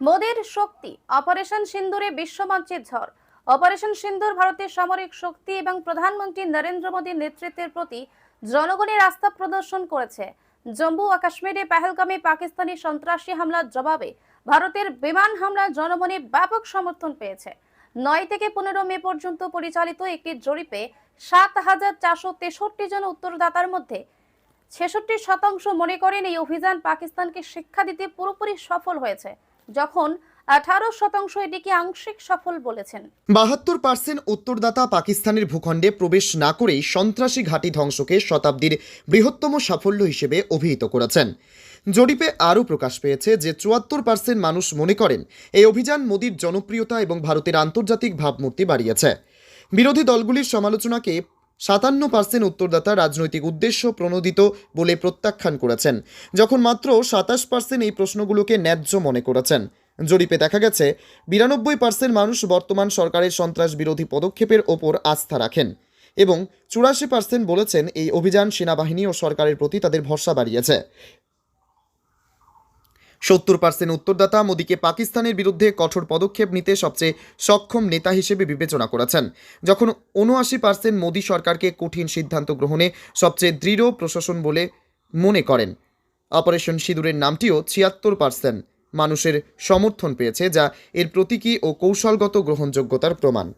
মোদীর শক্তি, অপারেশন সিন্দুরে বিশ্বমঞ্চের ঝড়। অপারেশন সিন্দুর ভারতের সামরিক শক্তি এবং প্রধানমন্ত্রী নরেন্দ্র মোদীর নেতৃত্বের প্রতি জনগণের আস্থা প্রদর্শন করেছে। জম্মু ও কাশ্মীরে পেহেলগামে পাকিস্তানি সন্ত্রাসী হামলার জবাবে ভারতের বিমান হামলা জনমনে ব্যাপক সমর্থন পেয়েছে। নয় থেকে পনেরো মে পর্যন্ত পরিচালিত একটি জরিপে সাত হাজার চারশো তেষট্টি জন উত্তরদাতার মধ্যে ছেষট্টি শতাংশ মনে করেন এই অভিযান পাকিস্তানকে শিক্ষা দিতে পুরোপুরি সফল হয়েছে। যখন আঠারো শতাংশ এটিকে আংশিক সফল বলেছেন। বাহাত্তর পার্সেন্ট উত্তরদাতা পাকিস্তানের ভূখণ্ডে প্রবেশ না করেই সন্ত্রাসী ঘাঁটি ধ্বংসকে শতাব্দীর বৃহত্তম সাফল্য হিসেবে অভিহিত করেছেন। জরিপে আরও প্রকাশ পেয়েছে যে চুয়াত্তর পার্সেন্ট মানুষ মনে করেন এই অভিযান মোদীর জনপ্রিয়তা এবং ভারতের আন্তর্জাতিক ভাবমূর্তি বাড়িয়েছে। বিরোধী দলগুলির সমালোচনাকে সাতান্ন পার্সেন্ট উত্তরদাতা রাজনৈতিক উদ্দেশ্য প্রণোদিত বলে প্রত্যাখ্যান করেছেন, যখন মাত্র সাতাশ পার্সেন্ট এই প্রশ্নগুলোকে ন্যায্য মনে করেছেন। জরিপে দেখা গেছে, বিরানব্বই পার্সেন্ট মানুষ বর্তমান সরকারের সন্ত্রাস বিরোধী পদক্ষেপের ওপর আস্থা রাখেন এবং চুরাশি পার্সেন্ট বলেছেন এই অভিযান সেনাবাহিনী ও সরকারের প্রতি তাদের ভরসা বাড়িয়েছে। সত্তর পার্সেন্ট উত্তরদাতা মোদীকে পাকিস্তানের বিরুদ্ধে কঠোর পদক্ষেপ নিতে সবচেয়ে সক্ষম নেতা হিসেবে বিবেচনা করেছেন। যখন উনআশি পার্সেন্ট মোদী সরকারকে কঠিন সিদ্ধান্ত গ্রহণে সবচেয়ে দৃঢ় প্রশাসন বলে মনে করেন। অপারেশন সিঁদুরের নামটিও ছিয়াত্তর পার্সেন্ট মানুষের সমর্থন পেয়েছে, যা এর প্রতীকী ও কৌশলগত গ্রহণযোগ্যতার প্রমাণ।